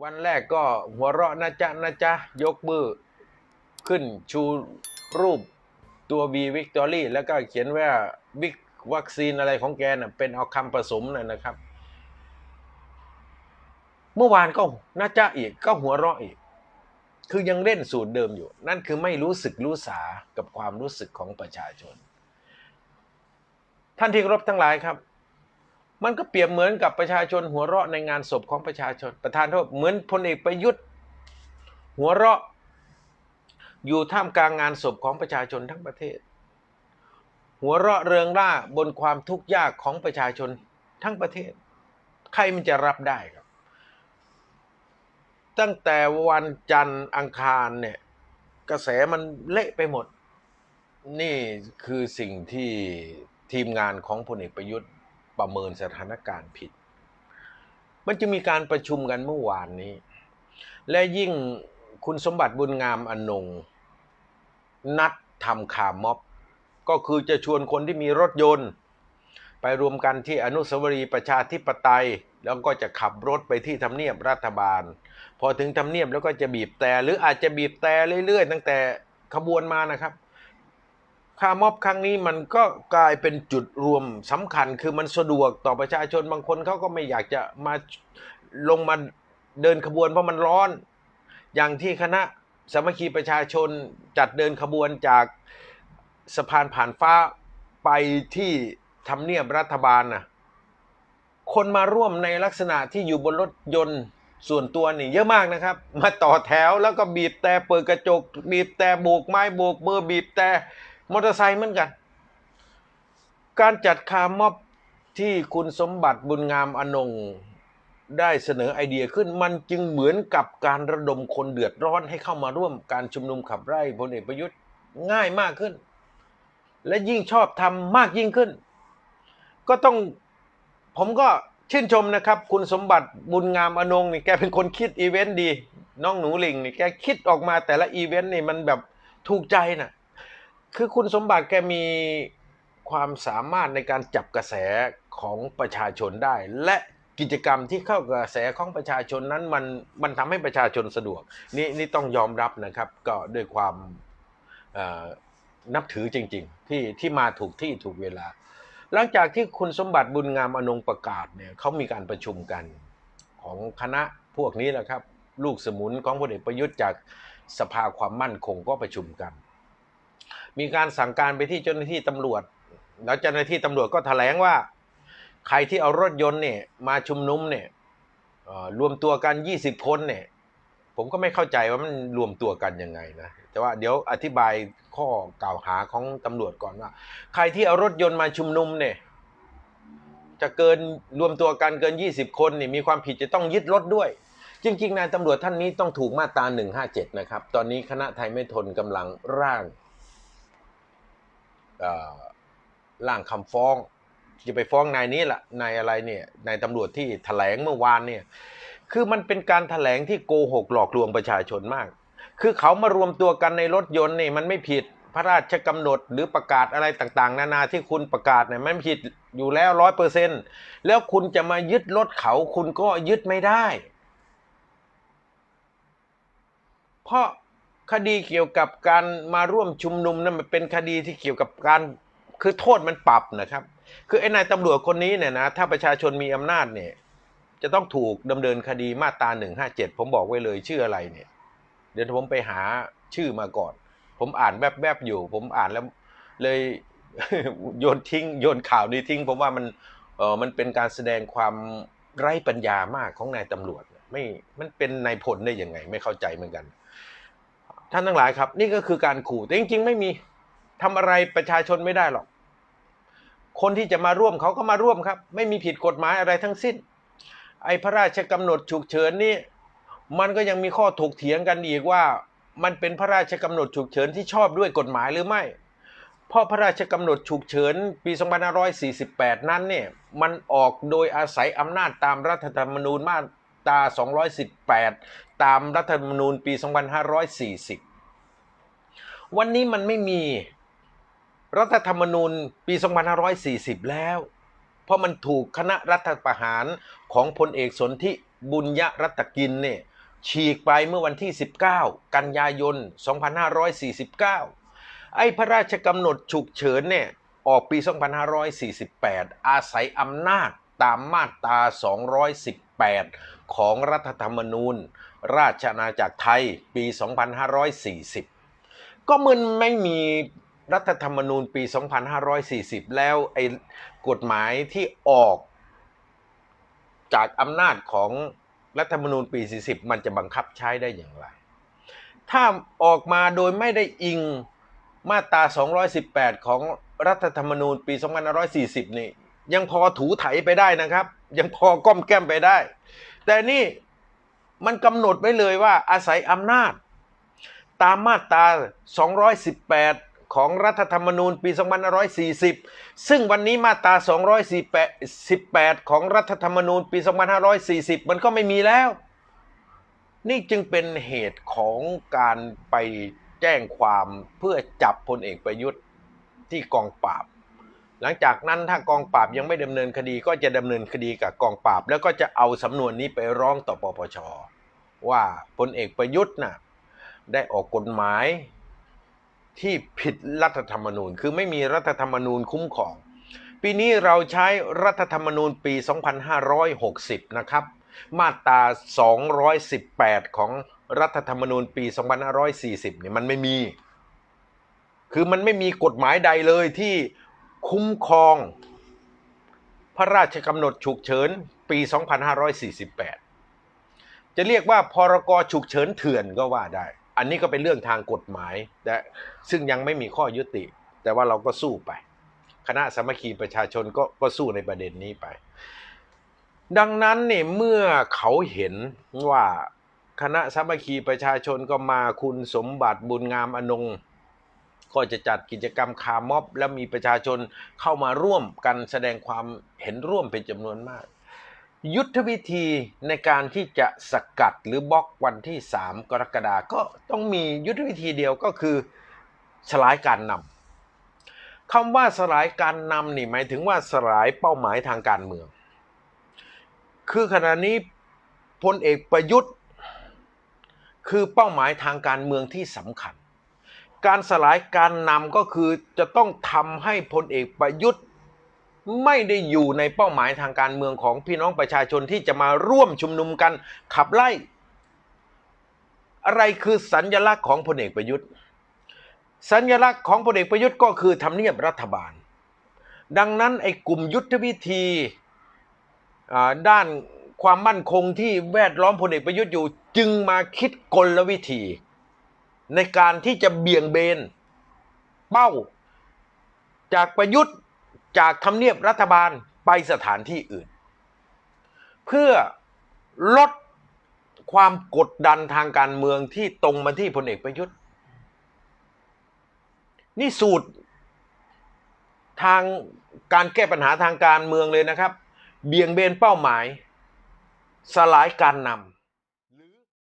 วันแรกก็หัวเราะนะจ๊ะนะจ๊ะ ยกมือขึ้นชูรูปตัวบีวิกตอรี่แล้วก็เขียนว่าบิ๊กวัคซีนอะไรของแกน่ะเป็นเอาคำผสมน่ะนะครับ เมื่อวานก็นะจ๊ะอีกก็หัวเราะอีก คือยังเล่นสูตรเดิมอยู่ นั่นคือไม่รู้สึกรู้สากับความรู้สึกของประชาชน ท่านที่รพทั้งหลายครับ มันก็เปรียบเหมือนกับประชาชนหัวเราะในงานศพของประชาชน ประธานโทษเหมือนพลเอกประยุทธ์ หัวเราะ อยู่ท่ามกลางงานศพของประชาชนทั้งประเทศ หัวเราะเริงร่าบนความทุกข์ยากของประชาชนทั้งประเทศ ใครมันจะรับได้ครับ ตั้งแต่วันจันทร์อังคารเนี่ย กระแสมันเละไปหมด นี่คือสิ่งที่ทีมงานของพลเอกประยุทธ์ ประเมินสถานการณ์ผิด มันจะมีการประชุมกันเมื่อวานนี้ และยิ่งคุณสมบัติบุญงามอนงนัดทำข่าม็อบ ก็คือจะชวนคนที่มีรถยนต์ ไปรวมกันที่อนุสาวรีย์ประชาธิปไตย แล้วก็จะขับรถไปที่ทำเนียบรัฐบาล พอถึงทำเนียบแล้วก็จะบีบแต่หรืออาจจะบีบแต่เรื่อยๆ ตั้งแต่ขบวนมานะครับ คาร์ม็อบครั้งนี้มันก็กลายเป็นจุดรวมสำคัญ คือมันสะดวกต่อประชาชนบางคนเขาก็ไม่อยากจะมาลงมาเดินขบวนเพราะมันร้อน อย่างที่คณะสามัคคีประชาชนจัดเดินขบวนจากสะพานผ่านฟ้าไปที่ทำเนียบรัฐบาลน่ะคนมาร่วมในลักษณะที่อยู่บนรถยนต์ส่วนตัวนี่เยอะมากนะครับ มาต่อแถวแล้วก็บีบแต่เปิดกระจก บีบแต่โบกไม้โบกมือบีบแต่ มอเตอร์ไซค์เหมือนกัน การจัดคาร์มอบที่คุณสมบัติบุญงามอนงได้เสนอไอเดียขึ้นมันจึงเหมือนกับการระดมคนเดือดร้อนให้เข้ามาร่วมการชุมนุมขับไล่พลเอกประยุทธ์ง่ายมากขึ้น และยิ่งชอบทำมากยิ่งขึ้น ก็ต้องผมก็ชื่นชมนะครับ คุณสมบัติบุญงามอนงนี่แกเป็นคนคิดอีเวนต์ดี น้องหนูหลิงนี่แกคิดออกมาแต่ละอีเวนต์นี่มันแบบถูกใจน่ะ คือคุณสมบัติแกมีความสามารถในการจับกระแสของประชาชนได้ และกิจกรรมที่เข้ากระแสของประชาชนนั้นมันมันทำให้ประชาชนสะดวก นี่นี่ต้องยอมรับนะครับ ก็ด้วยความนับถือจริง ๆ ที่ที่มาถูกที่ถูกเวลา หลังจากที่คุณสมบัติบุญงามอนงประกาศเนี่ยเขามีการประชุมกันของคณะพวกนี้แหละครับ ลูกสมุนของพลเอกประยุทธ์จากสภาความมั่นคงก็ประชุมกัน มีการสั่งการไปที่เจ้าหน้าที่ตำรวจ แล้วเจ้าหน้าที่ตำรวจก็แถลงว่า ใครที่เอารถยนต์เนี่ยมาชุมนุมเนี่ยรวมตัวกัน 20 คนเนี่ยผมก็ไม่เข้าใจว่ามันรวมตัวกันยังไงนะแต่ว่าเดี๋ยวอธิบายข้อกล่าวหาของตำรวจก่อนว่า ใครที่เอารถยนต์มาชุมนุมเนี่ยจะเกินรวมตัวกันเกิน 20 คนนี่มีความผิดจะต้องยึดรถด้วย จริง ๆนายตำรวจท่านนี้ต้องถูกมาตรา157 นะครับ ตอนนี้คณะไทยไม่ทนกำลังร่าง ร่างคำฟ้อง จะไปฟ้องนายนี้ล่ะนายอะไรเนี่ยนายตำรวจที่แถลงเมื่อวานเนี่ยคือมันเป็นการแถลงที่โกหกหลอกลวงประชาชนมาก คือเขามารวมตัวกันในรถยนต์นี่มันไม่ผิดพระราชกำหนดหรือประกาศอะไรต่างๆ นานาที่คุณประกาศเนี่ยมันผิดอยู่แล้วร้อยเปอร์เซ็นแล้วคุณจะมายึดรถเขาคุณก็ยึดไม่ได้ เพราะ คดีเกี่ยวกับการมาร่วมชุมนุมนั้นมันเป็นคดีที่เกี่ยวกับการคือโทษมันปรับนะครับ คือไอ้นายตำรวจคนนี้เนี่ยนะถ้าประชาชนมีอำนาจเนี่ย จะต้องถูกดำเนินคดีมาตราหนึ่งห้าเจ็ดผมบอกไว้เลยชื่ออะไรเนี่ย เดี๋ยวผมไปหาชื่อมาก่อน ผมอ่านแวบๆอยู่ ผมอ่านแล้วเลยโยนทิ้งโยนข่าวนี้ทิ้ง ผมว่ามันเออมันเป็นการแสดงความไร้ปัญญามากของนายตำรวจไม่มันเป็นนายพลได้ยังไง ไม่เข้าใจเหมือนกัน ท่านทั้งหลายครับ นี่ก็คือการขู่แต่จริงๆ ไม่มีทำอะไรประชาชนไม่ได้หรอก คนที่จะมาร่วมเขาก็มาร่วมครับ ไม่มีผิดกฎหมายอะไรทั้งสิ้น ไอ้พระราชกำหนดฉุกเฉินนี่มันก็ยังมีข้อถกเถียงกันอีกว่า มันเป็นพระราชกำหนดฉุกเฉินที่ชอบด้วยกฎหมายหรือไม่เพราะพระราชกำหนดฉุกเฉินปี 2548 นั้นเนี่ยมันออกโดยอาศัยอำนาจตามรัฐธรรมนูญมา ตรา 218 ตามรัฐธรรมนูญปี 2540 วันนี้มันไม่มีรัฐธรรมนูญปี 2540 แล้ว เพราะมันถูกคณะรัฐประหารของพลเอกสนธิบุญยรัตกินเนี่ยฉีกไปเมื่อวันที่ 19 กันยายน 2549 ไอ้พระราชกำหนดฉุกเฉินเนี่ยออกปี 2548 อาศัยอำนาจตามมาตรา 8 ของรัฐธรรมนูญ ราชอาณาจักรไทยปี 2540 ก็มันไม่มีรัฐธรรมนูญปี 2540 แล้วไอ้กฎหมายที่ออกจากอำนาจของรัฐธรรมนูญปี 40 มันจะบังคับใช้ได้อย่างไร ถ้าออกมาโดยไม่ได้อิงมาตรา 218 ของรัฐธรรมนูญปี 2540 นี่ ยังพอถูไถไปได้นะครับ ยังพอก้มแก้มไปได้ แต่นี่มันกำหนดไว้เลยว่าอาศัยอำนาจ ตามมาตรา 218 ของรัฐธรรมนูญปี 2540 ซึ่งวันนี้มาตรา 218 ของรัฐธรรมนูญปี 2540 มันก็ไม่มีแล้ว นี่จึงเป็นเหตุของการไปแจ้งความเพื่อจับพลเอกประยุทธ์ที่กองปราบ หลังจากนั้นถ้ากองปราบยังไม่ดำเนินคดีก็จะดำเนินคดีกับกองปราบ แล้วก็จะเอาสำนวนนี้ไปร้องต่อปปชว่าพลเอกประยุทธ์น่ะได้ออกกฎหมายที่ผิดรัฐธรรมนูญ คือไม่มีรัฐธรรมนูญคุ้มครอง ปีนี้เราใช้รัฐธรรมนูญปี 2560 นะครับ มาตรา 218 ของรัฐธรรมนูญปี 2540 เนี่ยมันไม่มี คือมันไม่มีกฎหมายใดเลยที่ คุ้มครอง พระราชกำหนดฉุกเฉินปี 2548 จะเรียกว่าพรกฉุกเฉินเถื่อนก็ว่าได้ อันนี้ก็เป็นเรื่องทางกฎหมายแต่ซึ่งยังไม่มีข้อยุติ แต่ว่าเราก็สู้ไป คณะสามัคคีประชาชนก็ก็สู้ในประเด็นนี้ไป ดังนั้นเนี่ยเมื่อเขาเห็นว่าคณะสามัคคีประชาชนก็มาคุณสมบัติบุญงามอนง ก็จะจัดกิจกรรมคาร์ม็อบ และมีประชาชนเข้ามาร่วมกันแสดงความเห็นร่วมเป็นจำนวนมาก ยุทธวิธีในการที่จะสกัดหรือบล็อกวันที่ 3 กรกฎาก็ต้องมียุทธวิธีเดียวก็คือสลายการนำคำว่าสลายการนำนี่หมายถึงว่าสลายเป้าหมายทางการเมือง คือขณะนี้พลเอกประยุทธ์ คือเป้าหมายทางการเมืองที่สำคัญ การสลายการนำก็คือจะต้องทำให้พลเอกประยุทธ์ไม่ได้อยู่ในเป้าหมายทางการเมืองของพี่น้องประชาชนที่จะมาร่วมชุมนุมกันขับไล่ อะไรคือสัญลักษณ์ของพลเอกประยุทธ์ สัญลักษณ์ของพลเอกประยุทธ์ก็คือทำเนียบรัฐบาล ดังนั้นไอ้กลุ่มยุทธวิธีด้านความมั่นคงที่แวดล้อมพลเอกประยุทธ์อยู่จึงมาคิดกลวิธี ในการที่จะเบี่ยงเบน เป้า จากประยุทธ์จากทำเนียบรัฐบาลไปสถานที่อื่น เพื่อลดความกดดันทางการเมืองที่ตรงมาที่พลเอกประยุทธ์ นี่สูตรทางการแก้ปัญหาทางการเมืองเลยนะครับ เบี่ยงเบนเป้าหมาย สลายการนำ